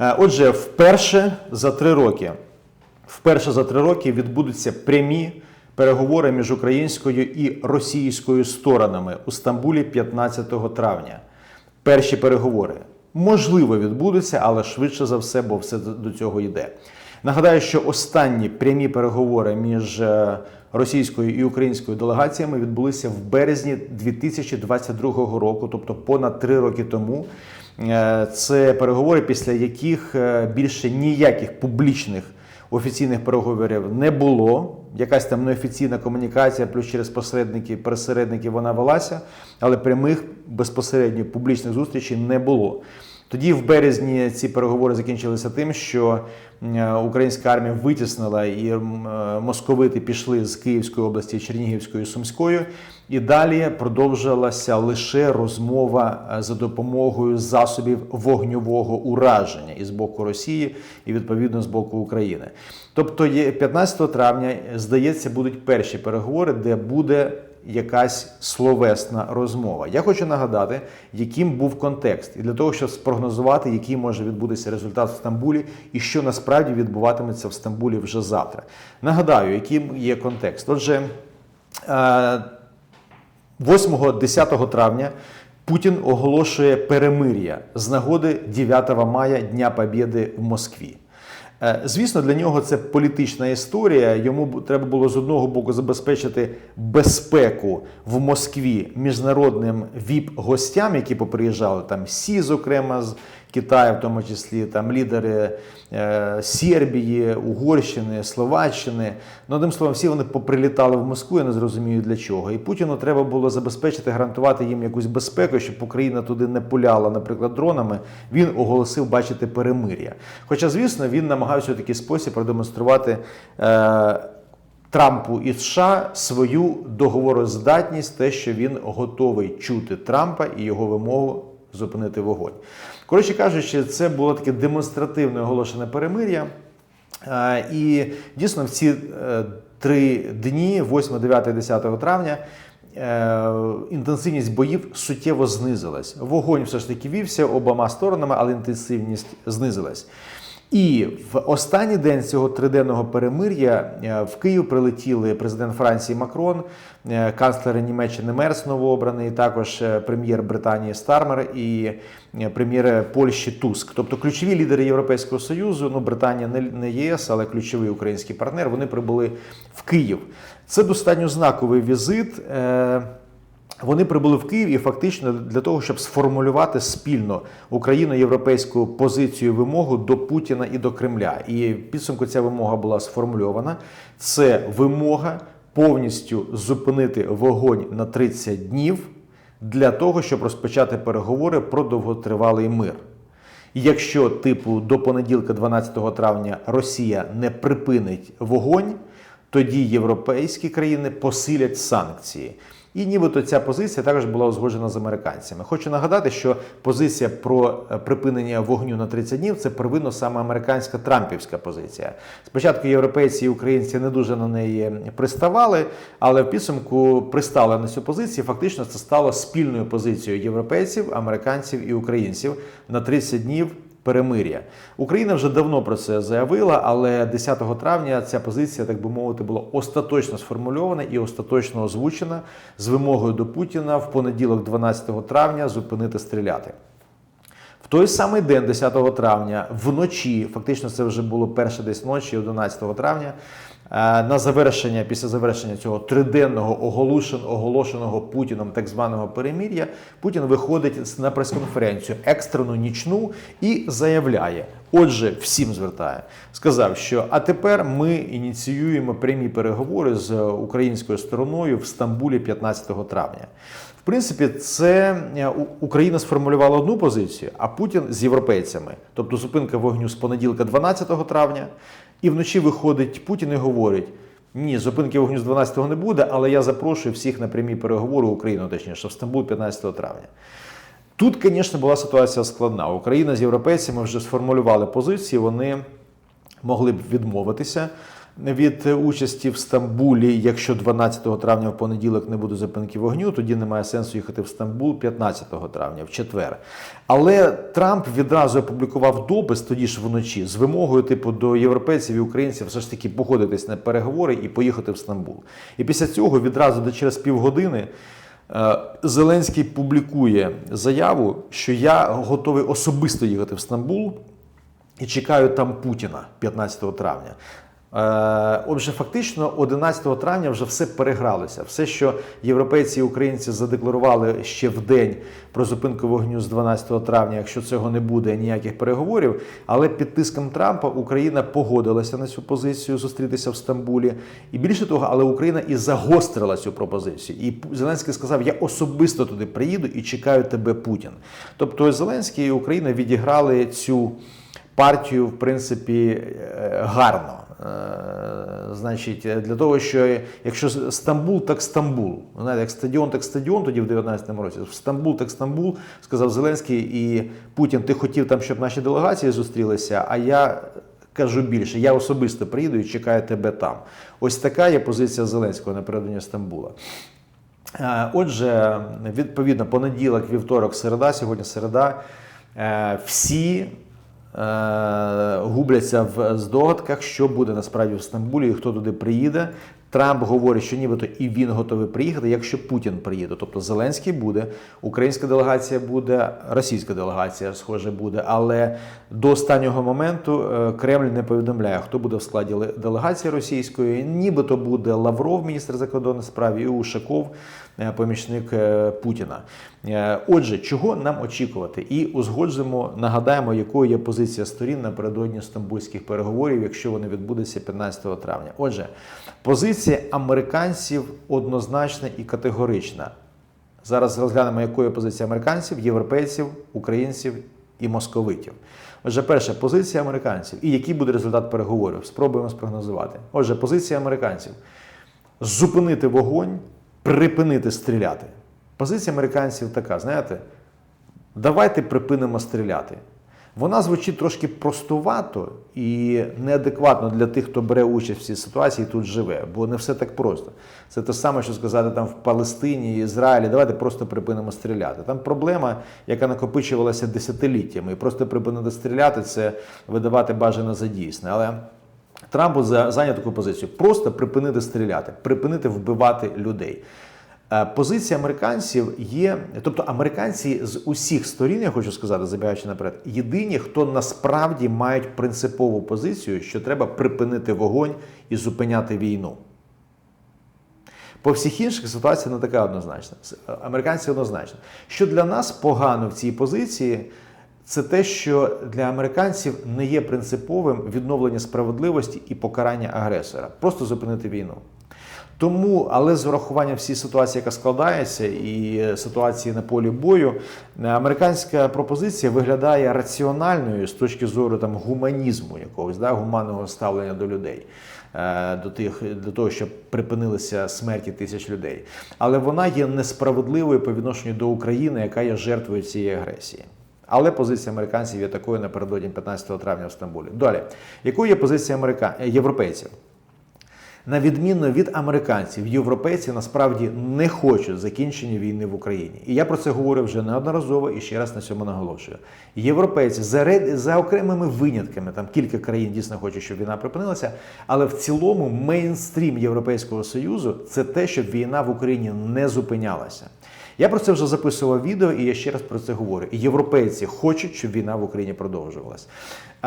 Е, Отже, вперше за три роки, вперше за три роки відбудуться прямі переговори між українською і російською сторонами у Стамбулі 15 травня. Перші переговори можливо відбудуться, але швидше за все, бо все до цього йде. Нагадаю, що останні прямі переговори між е, російською і українською делегаціями відбулися в березні 2022 року, тобто понад три роки тому. Е, Це переговори, після яких е, більше ніяких публічних офіційних переговорів не було. Якась там неофіційна комунікація, плюс через посередники, пересередники вона велася, але прямих безпосередньо публічних зустрічей не було. Тоді, в березні, ці переговори закінчилися тим, що е, українська армія витіснила і е, московити пішли з Київської області, Чернігівської, Сумської, і далі продовжилася лише розмова е, за допомогою засобів вогньового ураження і з боку Росії, і відповідно з боку України. Тобто, 15 травня, здається, будуть перші переговори, де буде якась словесна розмова. Я хочу нагадати, яким був контекст, і для того, щоб спрогнозувати, який може відбутися результат в Стамбулі, і що насправді відбуватиметься в Стамбулі вже завтра. Нагадаю, яким є контекст. Отже, е, 8-10 травня Путін оголошує перемир'я з нагоди 9 мая Дня Побєди в Москві. Е, Звісно, для нього це політична історія. Йому треба було з одного боку забезпечити безпеку в Москві міжнародним ВІП-гостям, які поприїжджали там Сі, зокрема з Китаю, в тому числі там лідери е, Сербії, Угорщини, Словаччини. Ну, одним словом, всі вони поприлітали в Москву, я не зрозумію для чого. І Путіну треба було забезпечити, гарантувати їм якусь безпеку, щоб Україна туди не пуляла, наприклад, дронами. Він оголосив бачити перемир'я. Хоча, звісно, він намагався у такий спосіб продемонструвати. Е, Трампу і США свою договороздатність, те, що він готовий чути Трампа і його вимогу зупинити вогонь. Коротше кажучи, це було таке демонстративне оголошене перемир'я. Е, І дійсно в ці е, три дні, 8, 9 і 10 травня, е, інтенсивність боїв суттєво знизилась. Вогонь все ж таки вівся обома сторонами, але інтенсивність знизилась. І в останній день цього триденного перемир'я е, в Київ прилетіли президент Франції Макрон, е, канцлер Німеччини Мерс новообраний, також е, прем'єр Британії Стармер і прем'єр Польщі Туск. Тобто ключові лідери Європейського Союзу, ну Британія не ЄС, але ключовий український партнер, вони прибули в Київ. Це достатньо знаковий візит. Вони прибули в Київ і фактично для того, щоб сформулювати спільно україно-європейську позицію вимогу до Путіна і до Кремля. І підсумку ця вимога була сформульована. Це вимога повністю зупинити вогонь на 30 днів для того, щоб розпочати переговори про довготривалий мир. Якщо, типу, до понеділка, 12 травня, Росія не припинить вогонь, тоді європейські країни посилять санкції. І нібито ця позиція також була узгоджена з американцями. Хочу нагадати, що позиція про е, припинення вогню на 30 днів це первинно саме американська трампівська позиція. Спочатку європейці і українці не дуже на неї приставали, але в підсумку пристали на цю позицію. Фактично це стало спільною позицією європейців, американців і українців на 30 днів перемир'я. Україна вже давно про це заявила, але 10 травня ця позиція, так би мовити, була остаточно сформульована і остаточно озвучена з вимогою до Путіна в понеділок, 12 травня, зупинити стріляти. В той самий день, 10 травня, вночі, фактично це вже було перше десь ночі, 11 травня. Е, На завершення, після завершення цього триденного оголошен, оголошеного Путіном так званого перемір'я, Путін виходить на прес-конференцію екстрену нічну і заявляє: отже, всім звертає, сказав, що а тепер ми ініціюємо прямі переговори з українською стороною в Стамбулі 15 травня. В принципі, це е, Україна сформулювала одну позицію, а Путін з європейцями. Тобто зупинка вогню з понеділка 12 травня, і вночі виходить Путін і говорить: ні, зупинки вогню з 12-го не буде, але я запрошую всіх на прямі переговори Україну, точніше, в Стамбул 15 травня. Тут, звісно, була ситуація складна. Україна з європейцями вже сформулювали позиції, вони могли б відмовитися. Від участі в Стамбулі, якщо 12 травня в понеділок не буде зупинки вогню, тоді немає сенсу їхати в Стамбул 15 травня, в четвер. Але Трамп відразу опублікував допис тоді ж вночі з вимогою, типу, до європейців і українців все ж таки погодитись на переговори і поїхати в Стамбул. І після цього відразу до через півгодини. Е, Зеленський публікує заяву, що я готовий особисто їхати в Стамбул і чекаю там Путіна 15 травня. Е, Отже, фактично, 11 травня вже все перегралося. Все, що європейці і українці задекларували ще в день про зупинку вогню з 12 травня, якщо цього не буде ніяких переговорів. Але під тиском Трампа Україна погодилася на цю позицію зустрітися в Стамбулі. І більше того, але Україна і загострила цю пропозицію. І Зеленський сказав: Я особисто туди приїду і чекаю тебе, Путін. Тобто Зеленський і Україна відіграли цю партію, в принципі, е, гарно. Е, Значить, для того, що якщо Стамбул, так Стамбул. Знаєте, як стадіон, так стадіон тоді в 19-му році. Стамбул, так Стамбул, сказав Зеленський і Путін. Ти хотів там, щоб наші делегації зустрілися, а я. Кажу більше, я особисто приїду і чекаю тебе там. Ось така є позиція Зеленського напередодні Стамбула. Е, Отже, відповідно, понеділок, вівторок, середа, сьогодні середа. е, Всі губляться в здогадках, що буде насправді в Стамбулі і хто туди приїде. Трамп говорить, що нібито і він готовий приїхати, якщо Путін приїде. Тобто Зеленський буде, українська делегація буде, російська делегація, схоже, буде. Але до останнього моменту е, Кремль не повідомляє, хто буде в складі делегації російської. Нібито буде Лавров, міністр закордонних справ, і Ушаков, е, помічник е, Путіна. Отже, чого нам очікувати? І узгоджуємо, нагадаємо, якою є позиція сторін напередодні стамбульських переговорів, якщо вони відбудуться 15 травня. Отже, позиція американців однозначна і категорична. Зараз розглянемо, якою позиція американців, європейців, українців і московитів. Отже, перша позиція американців. І який буде результат переговорів? Спробуємо спрогнозувати. Отже, позиція американців: зупинити вогонь, припинити стріляти. Позиція американців така: знаєте, давайте припинимо стріляти. Вона звучить трошки простувато і неадекватно для тих, хто бере участь в цій ситуації і тут живе, бо не все так просто. Це те саме, що сказати там в Палестині, Ізраїлі, давайте просто припинимо стріляти. Там проблема, яка накопичувалася десятиліттями, і просто припинити стріляти це видавати бажано за дійсне. Але Трамп за- зайняв таку позицію: просто припинити стріляти, припинити вбивати людей. Е, Позиція американців є, тобто американці з усіх сторін, я хочу сказати, забігаючи наперед, єдині, хто насправді мають принципову позицію, що треба припинити вогонь і зупиняти війну. По всіх інших ситуація не така однозначна. Американці однозначно. Що для нас погано в цій позиції, це те, що для американців не є принциповим відновлення справедливості і покарання агресора, просто зупинити війну. Тому, але з урахуванням всієї ситуації, яка складається, і е, ситуації на полі бою, е, американська пропозиція виглядає раціональною з точки зору там гуманізму якогось, да, гуманного ставлення до людей, е, до тих до того, щоб припинилися смерті тисяч людей. Але вона є несправедливою по відношенню до України, яка є жертвою цієї агресії. Але позиція американців є такою напередодні 15 травня в Стамбулі. Далі, якою є позиція америка... європейців? На відміну від американців, європейці насправді не хочуть закінчення війни в Україні. І я про це говорив вже неодноразово і ще раз на цьому наголошую. Європейці за, за окремими винятками, там кілька країн дійсно хочуть, щоб війна припинилася, але в цілому мейнстрім Європейського Союзу це те, щоб війна в Україні не зупинялася. Я про це вже записував відео, і я ще раз про це говорю. Європейці хочуть, щоб війна в Україні продовжувалась.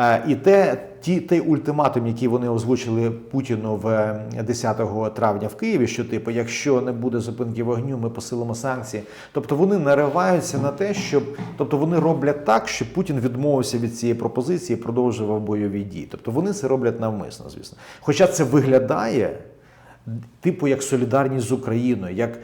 Е, І те, ті, той ультиматум, який вони озвучили Путіну в е, 10 травня в Києві, що типу, якщо не буде зупинки вогню, ми посилимо санкції. Тобто вони нариваються на те, щоб тобто вони роблять так, щоб Путін відмовився від цієї пропозиції і продовжував бойові дії. Тобто вони це роблять навмисно, звісно. Хоча це виглядає типу як солідарність з Україною, як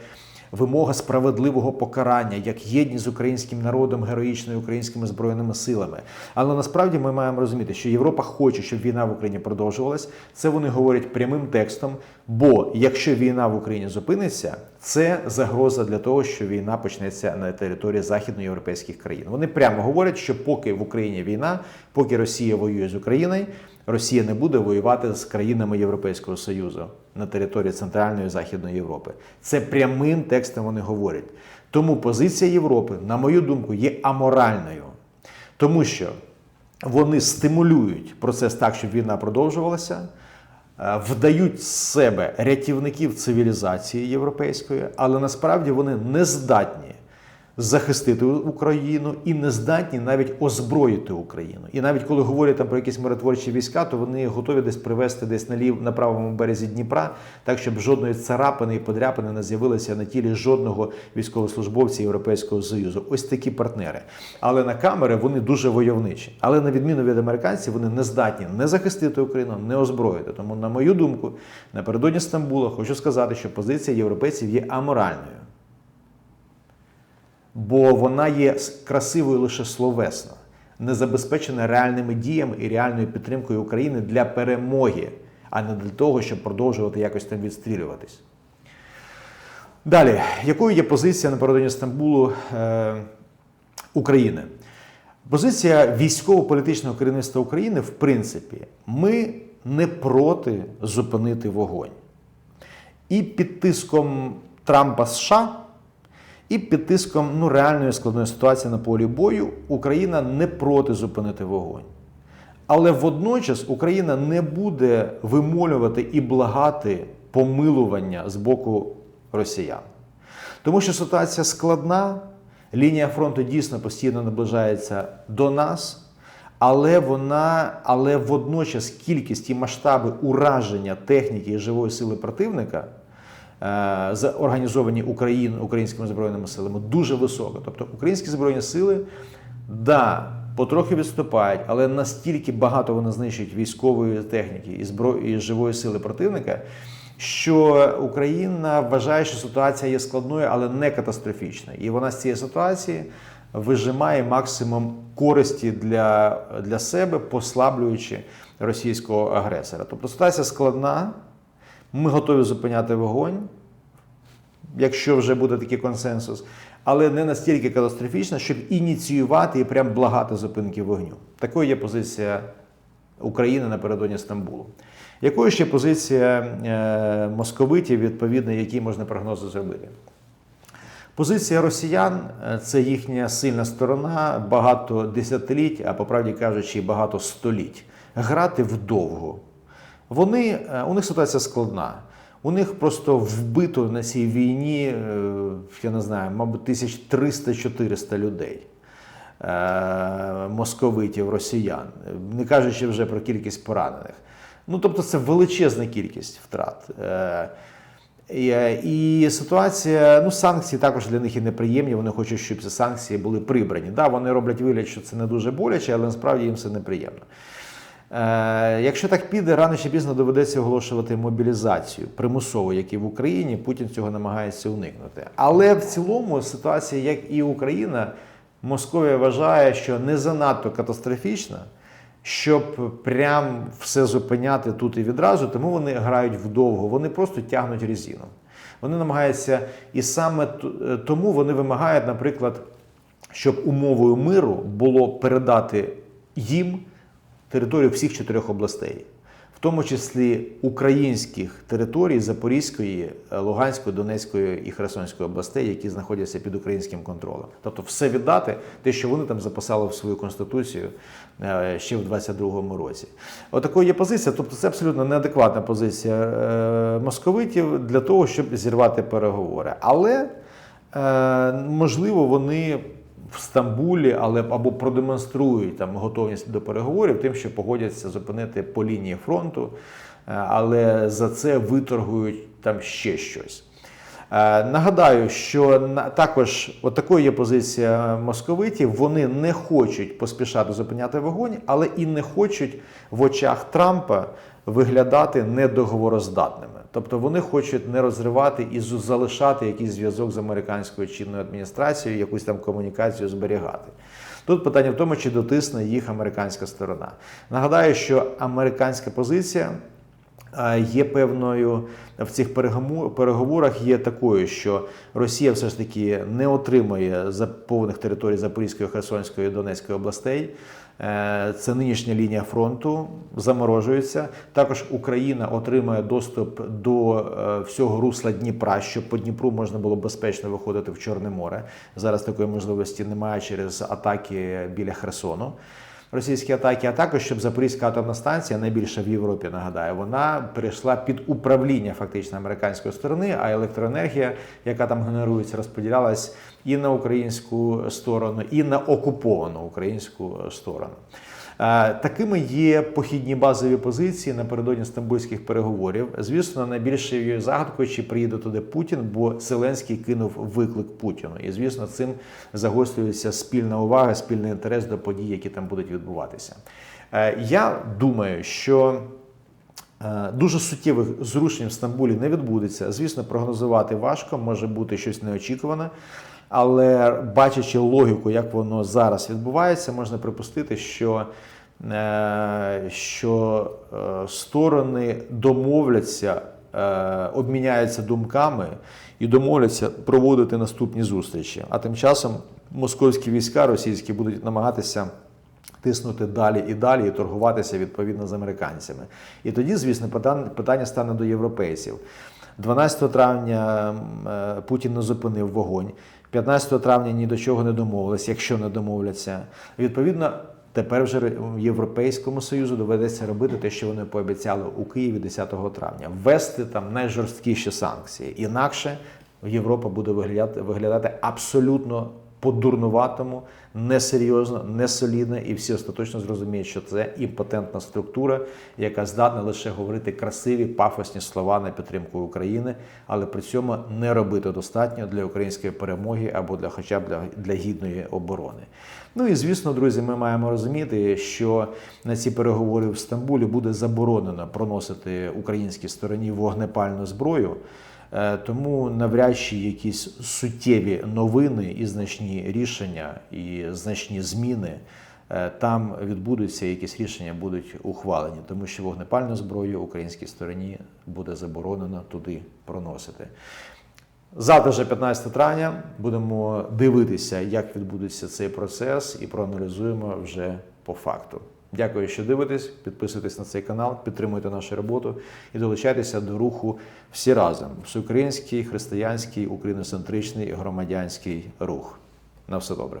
вимога справедливого покарання, як єдність з українським народом, героїчною українськими збройними силами. Але насправді ми маємо розуміти, що Європа хоче, щоб війна в Україні продовжувалась. Це вони говорять прямим текстом. Бо якщо війна в Україні зупиниться, це загроза для того, що війна почнеться на території західноєвропейських країн. Вони прямо говорять, що поки в Україні війна, поки Росія воює з Україною. Росія не буде воювати з країнами Європейського Союзу на території Центральної і Західної Європи. Це прямим текстом вони говорять. Тому позиція Європи, на мою думку, є аморальною, тому що вони стимулюють процес так, щоб війна продовжувалася. е, Вдають з себе рятівників цивілізації європейської, але насправді вони не здатні захистити Україну і не здатні навіть озброїти Україну. І навіть коли говорять там про якісь миротворчі війська, то вони готові десь привести десь на лів на правому березі Дніпра, так щоб жодної царапини і подряпини не з'явилися на тілі жодного військовослужбовця Європейського Союзу. Ось такі партнери. Але на камери вони дуже войовничі. Але на відміну від американців, вони не здатні не захистити Україну, не озброїти. Тому, на мою думку, напередодні Стамбула хочу сказати, що позиція європейців є аморальною бо вона є красивою лише словесно, не забезпечена реальними діями і реальною підтримкою України для перемоги, а не для того, щоб продовжувати якось там відстрілюватись. Далі, якою є позиція напередодні Стамбулу е, України? Позиція військово-політичного керівництва України, в принципі, ми не проти зупинити вогонь. І під тиском Трампа США, і під тиском ну, реальної складної ситуації на полі бою Україна не проти зупинити вогонь. Але водночас Україна не буде вимолювати і благати помилування з боку росіян. Тому що ситуація складна, лінія фронту дійсно постійно наближається до нас, але вона, але водночас кількість і масштаби ураження техніки і живої сили противника організовані Україн, українськими збройними силами дуже висока. Тобто українські збройні сили, да, потрохи відступають, але настільки багато вони знищують військової техніки і зброї і живої сили противника, що Україна вважає, що ситуація є складною, але не катастрофічною. І вона з цієї ситуації вижимає максимум користі для, для себе, послаблюючи російського агресора. Тобто ситуація складна. Ми готові зупиняти вогонь, якщо вже буде такий консенсус, але не настільки катастрофічно, щоб ініціювати і прям благати зупинки вогню. Такою є позиція України напередодні Стамбулу. Якою ще позиція е, московитів, відповідно, які можна прогнози зробити? Позиція росіян е, це їхня сильна сторона, багато десятиліть, а по правді кажучи, багато століть. Грати вдовго. Вони, е, у них ситуація складна. У них просто вбито на цій війні, е, я не знаю, мабуть, 1300-400 людей. е, Московитів, росіян, не кажучи вже про кількість поранених. Ну, тобто, це величезна кількість втрат. І ситуація, ну, санкції також для них і неприємні. Вони хочуть, щоб ці санкції були прибрані. Да, вони роблять вигляд, що це не дуже боляче, але насправді їм це неприємно. Е, якщо так піде, рано чи пізно доведеться оголошувати мобілізацію примусово, як і в Україні. Путін цього намагається уникнути. Але в цілому ситуація, як і Україна, Московія вважає, що не занадто катастрофічна, щоб прям все зупиняти тут і відразу, тому вони грають вдовго, вони просто тягнуть резину. Вони намагаються, і саме е, тому вони вимагають, наприклад, щоб умовою миру було передати їм територію всіх чотирьох областей, в тому числі українських територій Запорізької, е, Луганської, Донецької і Херсонської областей, які знаходяться під українським контролем. Тобто все віддати, те, що вони там записали в свою конституцію е, ще в 22-му році. Отакою є позиція. Тобто, це абсолютно неадекватна позиція е, московитів для того, щоб зірвати переговори. Але можливо, вони в Стамбулі, але або продемонструють там готовність до переговорів, тим, що погодяться зупинити по лінії фронту, е, але за це виторгують там ще щось. Е, Нагадаю, що також от такою є позиція московитів. Вони не хочуть поспішати зупиняти вогонь, але і не хочуть в очах Трампа виглядати недоговороздатними. Тобто вони хочуть не розривати і залишати якийсь зв'язок з американською чинною адміністрацією, якусь там комунікацію зберігати. Тут питання в тому, чи дотисне їх американська сторона. Нагадаю, що американська позиція є певною в цих переговорах є такою, що Росія все ж таки не отримає за- повних територій Запорізької, Херсонської Донецької областей. Е, Це нинішня лінія фронту заморожується. Також Україна отримає доступ до е, всього русла Дніпра, щоб по Дніпру можна було безпечно виходити в Чорне море. Зараз такої можливості немає через атаки біля Херсону. Російські атаки, а також щоб Запорізька атомна станція, найбільша в Європі, нагадаю, вона перейшла під управління фактично американської сторони, а електроенергія, яка там генерується, розподілялась і на українську сторону, і на окуповану українську сторону. Е, Такими є похідні базові позиції напередодні стамбульських переговорів. Звісно, найбільшою загадкою, чи приїде туди Путін, бо Зеленський кинув виклик Путіну. І звісно, цим загострюється спільна увага, спільний інтерес до подій, які там будуть відбуватися. Е, Я думаю, що. Е, Дуже суттєвих зрушень в Стамбулі не відбудеться. Звісно, прогнозувати важко, може бути щось неочікуване. Але бачачи логіку, як воно зараз відбувається, можна припустити, що, е, що е, сторони домовляться, е, обміняються думками і домовляться проводити наступні зустрічі. А тим часом московські війська російські будуть намагатися тиснути далі і далі і торгуватися відповідно з американцями. І тоді, звісно, питання, стане до європейців. 12 травня Путін не зупинив вогонь. 15 травня ні до чого не домовились, якщо не домовляться. Відповідно, тепер вже Європейському Союзу доведеться робити те, що вони пообіцяли у Києві 10 травня, ввести там найжорсткіші санкції. Інакше Європа буде виглядати, виглядати абсолютно по-дурнуватому, несерйозно, несолідно, і всі остаточно зрозуміють, що це імпотентна структура, яка здатна лише говорити красиві пафосні слова на підтримку України, але при цьому не робити достатньо для української перемоги або для, хоча б для, для гідної оборони. Ну і звісно, друзі, ми маємо розуміти, що на ці переговори в Стамбулі буде заборонено проносити українській стороні вогнепальну зброю. Е, Тому навряд чи якісь суттєві новини і значні рішення, і значні зміни е, там відбудуться, якісь рішення будуть ухвалені, тому що вогнепальну зброю українській стороні буде заборонено туди проносити. Завтра вже 15 травня будемо дивитися, як відбудеться цей процес, і проаналізуємо вже по факту. Дякую, що дивитесь. Підписуйтесь на цей канал, підтримуйте нашу роботу і долучайтеся до руху всі разом. Всеукраїнський, християнський, україноцентричний громадянський рух. На все добре.